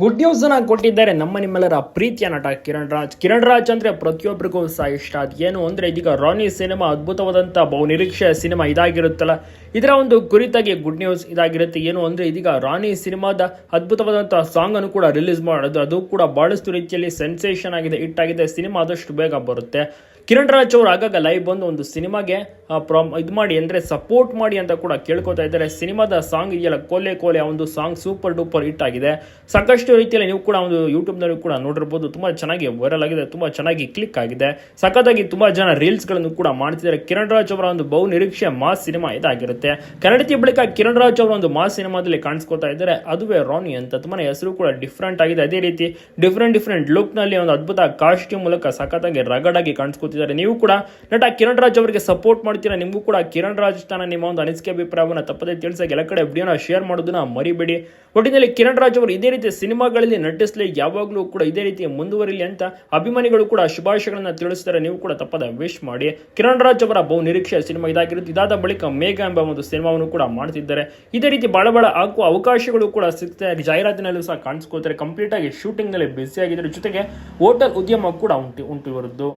Good news ಅನ್ನ ಕೊಟ್ಟಿದ್ದಾರೆ ನಮ್ಮ ನಿಮ್ಮೆಲ್ಲರ ಪ್ರೀತಿಯ ನಟ ಕಿರಣ್ ರಾಜ್. ಕಿರಣ್ ರಾಜ್ ಅಂದ್ರೆ ಪ್ರತಿಯೊಬ್ಬರಿಗೂ ಸಹ ಇಷ್ಟ ಅದೇನು ಏನು ಅಂದ್ರೆ ಇದೀಗ ರಾನಿ ಸಿನಿಮಾ ಅದ್ಭುತವಾದಂತ ಬಹು ನಿರೀಕ್ಷೆಯ ಸಿನಿಮಾ ಇದಾಗಿರುತ್ತಲ್ಲ. ಇದರ ಒಂದು ಕುರಿತಾಗಿ ಗುಡ್ ನ್ಯೂಸ್ ಇದಾಗಿರುತ್ತೆ. ಏನು ಅಂದ್ರೆ ಇದೀಗ ರಾನಿ ಸಿನಿಮಾದ ಅದ್ಭುತವಾದಂತಹ ಸಾಂಗ್ ಅನ್ನು ಕೂಡ ರಿಲೀಸ್ ಮಾಡೋದು ಅದು ಕೂಡ ಬಹಳಷ್ಟು ರೀತಿಯಲ್ಲಿ ಸೆನ್ಸೇಷನ್ ಆಗಿದೆ ಹಿಟ್ ಆಗಿದೆ. ಸಿನಿಮಾ ಆದಷ್ಟು ಬೇಗ ಬರುತ್ತೆ. ಕಿರಣ್ ರಾಜ್ ಅವರು ಆಗಾಗ ಲೈವ್ ಬಂದು ಒಂದು ಸಿನಿಮಾಗೆ ಪ್ರಾಮ್ ಇದು ಮಾಡಿ ಅಂದರೆ ಸಪೋರ್ಟ್ ಮಾಡಿ ಅಂತ ಕೂಡ ಕೇಳ್ಕೊತಾ ಇದ್ದಾರೆ. ಸಿನಿಮಾದ ಸಾಂಗ್ ಇದೆಯಲ್ಲ, ಕೋಲೆ ಕೋಲೆ ಒಂದು ಸಾಂಗ್ ಸೂಪರ್ ಡೂಪರ್ ಹಿಟ್ ಆಗಿದೆ. ಸಾಕಷ್ಟು ರೀತಿಯಲ್ಲಿ ನೀವು ಕೂಡ ಒಂದು ಯೂಟ್ಯೂಬ್ನಲ್ಲಿ ಕೂಡ ನೋಡಿರ್ಬೋದು. ತುಂಬ ಚೆನ್ನಾಗಿ ವೈರಲ್ ಆಗಿದೆ, ತುಂಬ ಚೆನ್ನಾಗಿ ಕ್ಲಿಕ್ ಆಗಿದೆ. ಸಖತ್ತಾಗಿ ತುಂಬ ಜನ ರೀಲ್ಸ್ಗಳನ್ನು ಕೂಡ ಮಾಡ್ತಿದ್ದಾರೆ. ಕಿರಣ್ ರಾಜ್ ಅವರ ಒಂದು ಬಹು ನಿರೀಕ್ಷೆ ಮಾಸ್ ಸಿನಿಮಾ ಇದಾಗಿರುತ್ತೆ. ಕನ್ನಡತಿ ಬಳಿಕ ಕಿರಣ್ ರಾಜ್ ಅವರ ಒಂದು ಮಾಸ್ ಸಿನಿಮಾದಲ್ಲಿ ಕಾಣಿಸ್ಕೊತಾ ಇದ್ದಾರೆ. ಅದುವೇ ರಾನಿ ಅಂತ, ತುಂಬಾ ಹೆಸರು ಕೂಡ ಡಿಫ್ರೆಂಟ್ ಆಗಿದೆ. ಅದೇ ರೀತಿ ಡಿಫ್ರೆಂಟ್ ಡಿಫ್ರೆಂಟ್ ಲುಕ್ನಲ್ಲಿ ಒಂದು ಅದ್ಭುತ ಕಾಸ್ಟ್ಯೂಮ್ ಮೂಲಕ ಸಖತ್ತಾಗಿ ರಗಡಾಗಿ ಕಾಣಿಸ್ಕೊತಿದ್ದಾರೆ. ನೀವು ಕೂಡ ನಟ ಕಿರಣ್ ರಾಜ್ ಅವರಿಗೆ ಸಪೋರ್ಟ್ ಮಾಡ್ತೀರಾ? ನಿಮಗೂ ಕೂಡ ಕಿರಣ್ ರಾಜ್ ತಾನ ನಿಮ್ಮ ಒಂದು ಅನಿಸಿಕೆ ಅಭಿಪ್ರಾಯವನ್ನು ತಪ್ಪದೇ ತಿಳಿಸಾಗಿ ಎಲ್ಲ ಕಡೆ ವಿಡಿಯೋನ ಶೇರ್ ಮಾಡೋದನ್ನ ಮರಿಬೇಡಿ. ಒಟ್ಟಿನಲ್ಲಿ ಕಿರಣ್ ರಾಜ್ ಅವರು ಇದೇ ರೀತಿ ಸಿನಿಮಾಗಳಲ್ಲಿ ನಟಿಸಲಿ, ಯಾವಾಗಲೂ ಕೂಡ ಇದೇ ರೀತಿ ಮುಂದುವರಿಲಿ ಅಂತ ಅಭಿಮಾನಿಗಳು ಕೂಡ ಶುಭಾಶಯಗಳನ್ನು ತಿಳಿಸ್ತಾರೆ. ನೀವು ಕೂಡ ತಪ್ಪದ ವಿಶ್ ಮಾಡಿ. ಕಿರಣ್ ರಾಜ್ ಅವರ ಬಹು ನಿರೀಕ್ಷೆಯ ಸಿನಿಮಾ ಇದಾಗಿರುತ್ತೆ. ಇದಾದ ಬಳಿಕ ಮೇಘ ಎಂಬ ಒಂದು ಸಿನಿಮಾವನ್ನು ಕೂಡ ಮಾಡ್ತಿದ್ದಾರೆ. ಇದೇ ರೀತಿ ಬಹಳ ಬಹಳ ಹಾಕುವ ಅವಕಾಶಗಳು ಕೂಡ ಸಿಗ್ತಾ ಜಾಹೀರಾತಿನಲ್ಲೂ ಸಹ ಕಾಣಿಸ್ಕೊಳ್ತಾರೆ. ಕಂಪ್ಲೀಟ್ ಆಗಿ ಶೂಟಿಂಗ್ನಲ್ಲಿ ಬ್ಯುಸಿ ಜೊತೆಗೆ ಹೋಟೆಲ್ ಉದ್ಯಮ ಕೂಡ ಉಂಟು ಉಂಟು ಇವರದ್ದು.